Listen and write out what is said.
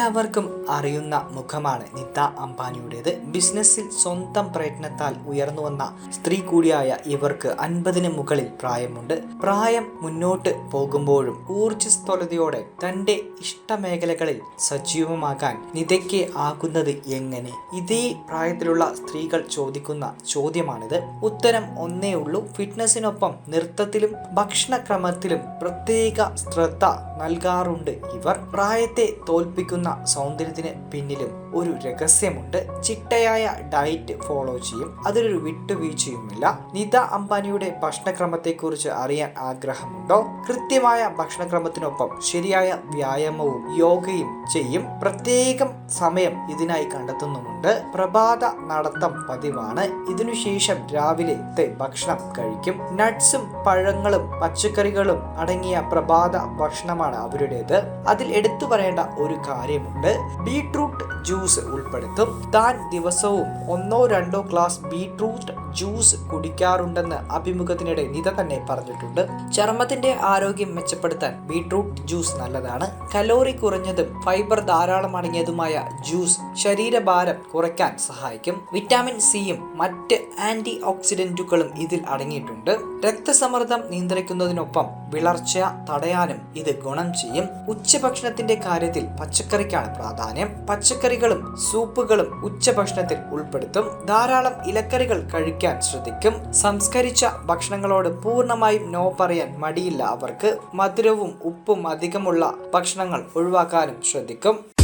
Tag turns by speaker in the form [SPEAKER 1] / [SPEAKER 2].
[SPEAKER 1] എല്ലാവർക്കും അറിയുന്ന മുഖമാണ് നിത അംബാനിയുടേത്. ബിസിനസ്സിൽ സ്വന്തം പ്രയത്നത്താൽ ഉയർന്നു വന്ന സ്ത്രീ കൂടിയായ ഇവർക്ക് അൻപതിന് മുകളിൽ പ്രായമുണ്ട്. പ്രായം മുന്നോട്ട് പോകുമ്പോഴും ഊർജസ്വലതയോടെ തന്റെ ഇഷ്ടമേഖലകളിൽ സജീവമാകാൻ നിതയ്ക്ക് ആകുന്നത് എങ്ങനെ? ഇതേ പ്രായത്തിലുള്ള സ്ത്രീകൾ ചോദിക്കുന്ന ചോദ്യമാണിത്. ഉത്തരം ഒന്നേ ഉള്ളൂ. ഫിറ്റ്നസിനൊപ്പം നൃത്തത്തിലും ഭക്ഷണക്രമത്തിലും പ്രത്യേക ശ്രദ്ധ നൽകാറുണ്ട് ഇവർ. പ്രായത്തെ തോൽപ്പിക്കുന്ന സൗന്ദര്യത്തിന് പിന്നിലും ഒരു രഹസ്യമുണ്ട്. ചിട്ടയായ ഡയറ്റ് ഫോളോ ചെയ്യും. അതിലൊരു വിട്ടുവീഴ്ചയുമില്ല. നിത അംബാനിയുടെ ഭക്ഷണക്രമത്തെക്കുറിച്ച് അറിയാൻ ആഗ്രഹമുണ്ടോ? കൃത്യമായ ഭക്ഷണക്രമത്തിനൊപ്പം ശരിയായ വ്യായാമവും യോഗയും ചെയ്യും. പ്രത്യേകം സമയം ഇതിനായി കണ്ടെത്തുന്നുമുണ്ട്. പ്രഭാത നടത്തം പതിവാണ്. ഇതിനുശേഷം രാവിലത്തെ ഭക്ഷണം കഴിക്കും. നട്ട്സും പഴങ്ങളും പച്ചക്കറികളും അടങ്ങിയ പ്രഭാത ഭക്ഷണമാണ് അവരുടേത്. അതിൽ എടുത്തു പറയേണ്ട ഒരു കാര്യമുണ്ട്. ബീട്രൂട്ട് ജ്യൂസ് ഉൾപ്പെടുത്തും. താൻ ദിവസവും ഒന്നോ രണ്ടോ ഗ്ലാസ് ബീട്രൂട്ട് ജ്യൂസ് കുടിക്കാറുണ്ടെന്ന് അഭിമുഖത്തിനിടെ നിത തന്നെ പറഞ്ഞിട്ടുണ്ട്. ചർമ്മത്തിന്റെ ആരോഗ്യം മെച്ചപ്പെടുത്താൻ ബീട്രൂട്ട് ജ്യൂസ് നല്ലതാണ്. കലോറി കുറഞ്ഞതും ഫൈബർ ധാരാളം അടങ്ങിയതുമായ ജ്യൂസ് ശരീരഭാരം കുറയ്ക്കാൻ സഹായിക്കും. വിറ്റാമിൻ സിയും മറ്റ് ആന്റി ഓക്സിഡന്റുകളും ഇതിൽ അടങ്ങിയിട്ടുണ്ട്. രക്തസമ്മർദ്ദം നിയന്ത്രിക്കുന്നതിനൊപ്പം വിളർച്ച തടയാനും ഇത് ഗുണം ചെയ്യും. ഉച്ചഭക്ഷണത്തിന്റെ കാര്യത്തിൽ പച്ചക്കറിക്കാണ് പ്രാധാന്യം. പച്ചക്കറികളും സൂപ്പുകളും ഉച്ചഭക്ഷണത്തിൽ ഉൾപ്പെടുത്തും. ധാരാളം ഇലക്കറികൾ കഴിക്കാൻ ശ്രദ്ധിക്കും. സംസ്കരിച്ച ഭക്ഷണങ്ങളോട് പൂർണമായും നോ പറയാൻ മടിയില്ല അവർക്ക്. മധുരവും ഉപ്പും അധികമുള്ള ഭക്ഷണങ്ങൾ ഒഴിവാക്കാനും ശ്രദ്ധിക്കും. സാധിക്കും